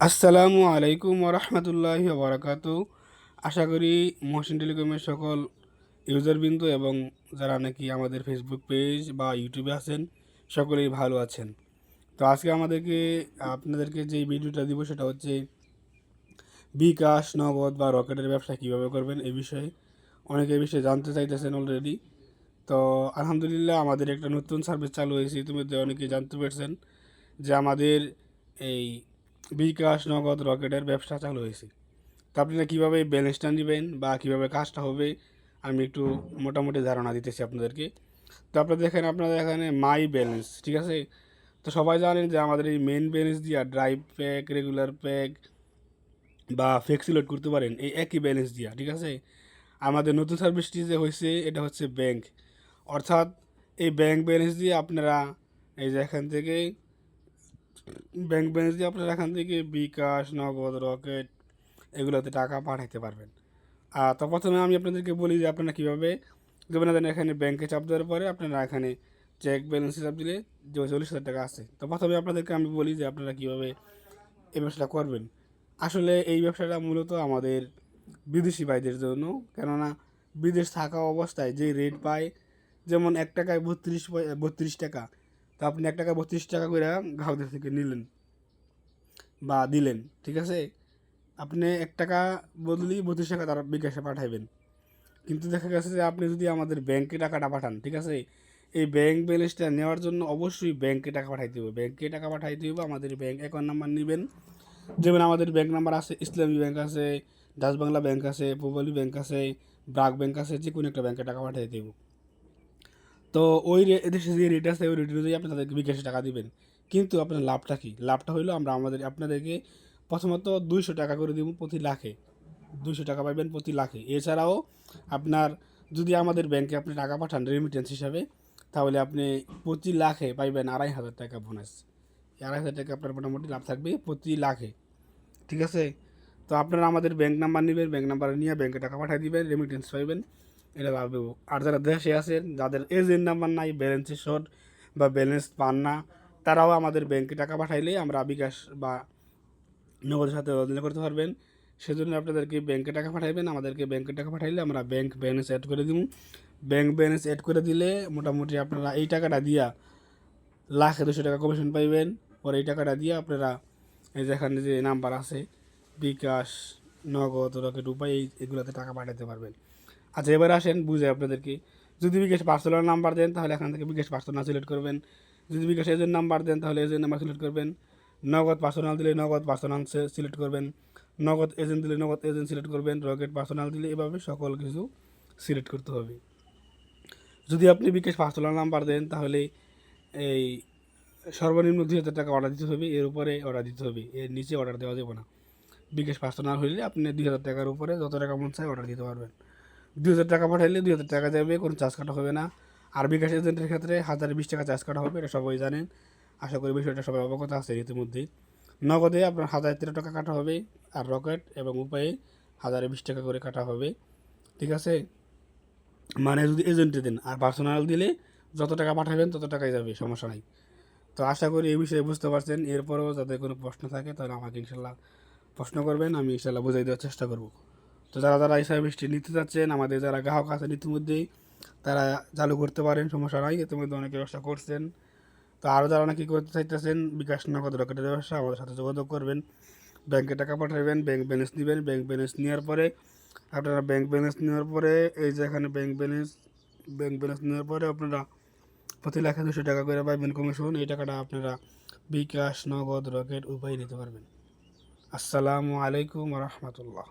আসসালামু আলাইকুম ওরহমতুল্লাহ বরাকাত আশা করি মহসিন টেলিকমের সকল ইউজারবৃন্দ এবং যারা নাকি আমাদের ফেসবুক পেজ বা ইউটিউবে আছেন, সকলেই ভালো আছেন। তো আজকে আমাদেরকে, আপনাদেরকে যে ভিডিওটা দিব সেটা হচ্ছে বিকাশ, নগদ বা রকেটের ব্যবসা কীভাবে করবেন এ বিষয়ে। অনেকে এই বিষয়ে জানতে চাইতেছেন অলরেডি তো আলহামদুলিল্লাহ আমাদের একটা নতুন সার্ভিস চালু হয়েছে। ইতিমধ্যে অনেকে জানতে পেরেছেন যে আমাদের এই বিকাশ নগদ রকেটের ব্যবসা চালু হয়েছে। তো আপনারা কীভাবে ব্যালেন্সটা নেবেন বা কীভাবে কাজটা হবে, আমি একটু মোটামুটি ধারণা দিতেছি আপনাদেরকে। তো আপনারা দেখেন আপনাদের এখানে মাই ব্যালেন্স, ঠিক আছে? তো সবাই জানেন যে আমাদের এই মেন ব্যালেন্স দিয়া ড্রাইভ প্যাক রেগুলার প্যাক বা ফ্লেক্সি লোড করতে পারেন, এই একই ব্যালেন্স দিয়া, ঠিক আছে? আমাদের নতুন সার্ভিসটি যে হয়েছে, এটা হচ্ছে ব্যাংক অর্থাৎ এই ব্যাংক ব্যালেন্স দিয়ে আপনারা এই যে এখান থেকে ব্যাংক ব্যালেন্স দিয়ে আপনারা এখান থেকে বিকাশ, নগদ, রকেট এগুলোতে টাকা পাঠাইতে পারবেন। আর তো প্রথমে আমি আপনাদেরকে বলি যে আপনারা কীভাবে দেবেন দেন এখানে ব্যাংকে চাপ দেওয়ার পরে আপনারা এখানে চেক ব্যালেন্সে চাপ দিলে যে চল্লিশ হাজার টাকা আছে। তো প্রথমে আপনাদেরকে আমি বলি যে আপনারা কীভাবে এই ব্যবসাটা করবেন। আসলে এই ব্যবসাটা মূলত আমাদের বিদেশি ভাইদের জন্য, কেননা বিদেশ থাকা অবস্থায় যে রেট পায়, যেমন এক টাকায় বত্রিশ বত্রিশ টাকা তো আপনি এক টাকা বত্রিশ টাকা করে গ্রাহকদের থেকে নিলেন বা দিলেন, ঠিক আছে? আপনি এক টাকা বদলি বত্রিশ টাকা তারা বিকাশে পাঠাইবেন। কিন্তু দেখা গেছে যে আপনি যদি আমাদের ব্যাংকে টাকাটা পাঠান, ঠিক আছে? এই ব্যাংক ব্যালেন্সটা নেওয়ার জন্য অবশ্যই ব্যাংকে টাকা পাঠাইতে হবে। ব্যাংকে টাকা পাঠাইতে হবে আমাদের ব্যাংক অ্যাকাউন্ট নাম্বার নেবেন। যেমন আমাদের ব্যাংক নাম্বার আছে, ইসলামী ব্যাংক আছে ডাচ বাংলা ব্যাংক আছে পূবালী ব্যাংক আছে, ব্রাক ব্যাংক আছে যে কোনো একটা ব্যাংকে টাকা পাঠিয়ে দেবো তো ওই দেশে যে রেট আছে, ওই রেট অনুযায়ী আপনি তাদেরকে বিকাশে টাকা দিবেন। কিন্তু আপনার লাভটা কী? লাভটা হইল আমরা আমাদের আপনাদেরকে প্রথমত দুইশো টাকা করে দিব প্রতি লাখে। দুইশো টাকা পাবেন প্রতি লাখে। এছাড়াও আপনার যদি আমাদের ব্যাংকে আপনি টাকা পাঠান রেমিটেন্স হিসাবে, তাহলে আপনি প্রতি লাখে পাইবেন আড়াই হাজার টাকা বোনাস আড়াই হাজার টাকা আপনার মোটামুটি লাভ থাকবে প্রতি লাখে। ঠিক আছে? তো আপনারা আমাদের ব্যাংক নাম্বার নেবেন ব্যাংক নাম্বার নিয়ে ব্যাংকে টাকা পাঠিয়ে দিবেন রেমিটেন্স পাইবেন। এটা লাভ দেবো। আর যারা দেশে আছেন, যাদের এজেন্ট নাম্বার নাই ব্যালেন্সের শর্ট বা ব্যালেন্স পান না, তারাও আমাদের ব্যাংকে টাকা পাঠাইলে আমরা বিকাশ বা নগদের সাথে লেনদেন করতে পারবেন। সেজন্য আপনাদেরকে ব্যাংকে টাকা পাঠাইবেন, আমাদেরকে ব্যাংকে টাকা পাঠাইলে আমরা ব্যাংক ব্যালেন্স অ্যাড করে দিব ব্যাংক ব্যালেন্স অ্যাড করে দিলে মোটামুটি আপনারা এই টাকাটা দিয়া লাখে দুশো টাকা কমিশন পাইবেন। পরে এই টাকাটা দিয়ে আপনারা এই যেখানে যে নাম্বার আছে, বিকাশ, নগদ, রকেট উপায় এই এগুলোতে টাকা পাঠাতে পারবেন। আচ্ছা এবার আসেন বুঝে আপনাদেরকে। যদি বিকাশ পার্সোনাল নাম্বার দেন, তাহলে এখান থেকে বিকাশ পার্সোনাল সিলেক্ট করবেন। যদি বিকাশ এজেন্ট নাম্বার দেন, তাহলে এজেন্ট নাম্বার সিলেক্ট করবেন। নগদ পার্সোনাল দিলে নগদ পার্সোনাল সিলেক্ট করবেন। নগদ এজেন্ট দিলে নগদ এজেন্ট সিলেক্ট করবেন। রকেট পার্সোনাল দিলে এভাবে সকল কিছু সিলেক্ট করতে হবে। যদি আপনি বিকাশ পার্সোনাল নাম্বার দেন, তাহলে এই সর্বনিম্ন দুই হাজার টাকা অর্ডার দিতে হবে। এর উপরে অর্ডার দিতে হবে। এর নিচে অর্ডার দেওয়া যাবে না। বিকাশ পার্সোনাল হইলে আপনি দুই হাজার টাকার উপরে যত টাকা মন চায় অর্ডার দিতে পারবেন। দুই হাজার টাকা পাঠাইলে দুই হাজার টাকা যাবে, কোনো চার্জ কাটা হবে না। আর বিকাশ এজেন্টের ক্ষেত্রে হাজার বিশ টাকা চার্জ কাটা হবে, এটা সবাই জানেন। আশা করি বিষয়টা সবাই অবগত আছে ইতিমধ্যেই। নগদে আপনার হাজার তেরো টাকা কাটা হবে, আর রকেট এবং উপায়ে হাজারে বিশ টাকা করে কাটা হবে। ঠিক আছে? মানে যদি এজেন্টে দেন, আর পার্সোনাল দিলে যত টাকা পাঠাবেন তত টাকাই যাবে, সমস্যা নাই। তো আশা করি এই বিষয়ে বুঝতে পারছেন। এরপরেও যাতে কোনো প্রশ্ন থাকে তাহলে আমাকে ইনশাল্লাহ প্রশ্ন করবেন, আমি ইনশাল্লাহ বুঝাই দেওয়ার চেষ্টা করব। তো যারা যারা এই সার্ভিসটি নিতে চাচ্ছেন আমাদের যারা গ্রাহক আছেন ইতিমধ্যেই, তারা চালু করতে পারেন, সমস্যা নাই ইতিমধ্যে অনেকে ব্যবসা করছেন। তো আরও যারা নাকি করতে চাইতেছেন, বিকাশ নগদ রকেটের ব্যবসা, আমাদের সাথে যোগাযোগ করবেন। ব্যাংকে টাকা পাঠাবেন, ব্যাংক ব্যালেন্স নেবেন, ব্যাংক ব্যালেন্স নেওয়ার পরে, আপনারা ব্যাংক ব্যালেন্স নেওয়ার পরে, এই যে এখানে ব্যাংক ব্যালেন্স ব্যাংক ব্যালেন্স নেওয়ার পরে আপনারা প্রতি লাখে দুশো টাকা করে পাইবেন কমিশন এই টাকাটা আপনারা বিকাশ নগদ রকেট উপায় নিতে পারবেন। আসসালামু আলাইকুম রহমতুল্লাহ।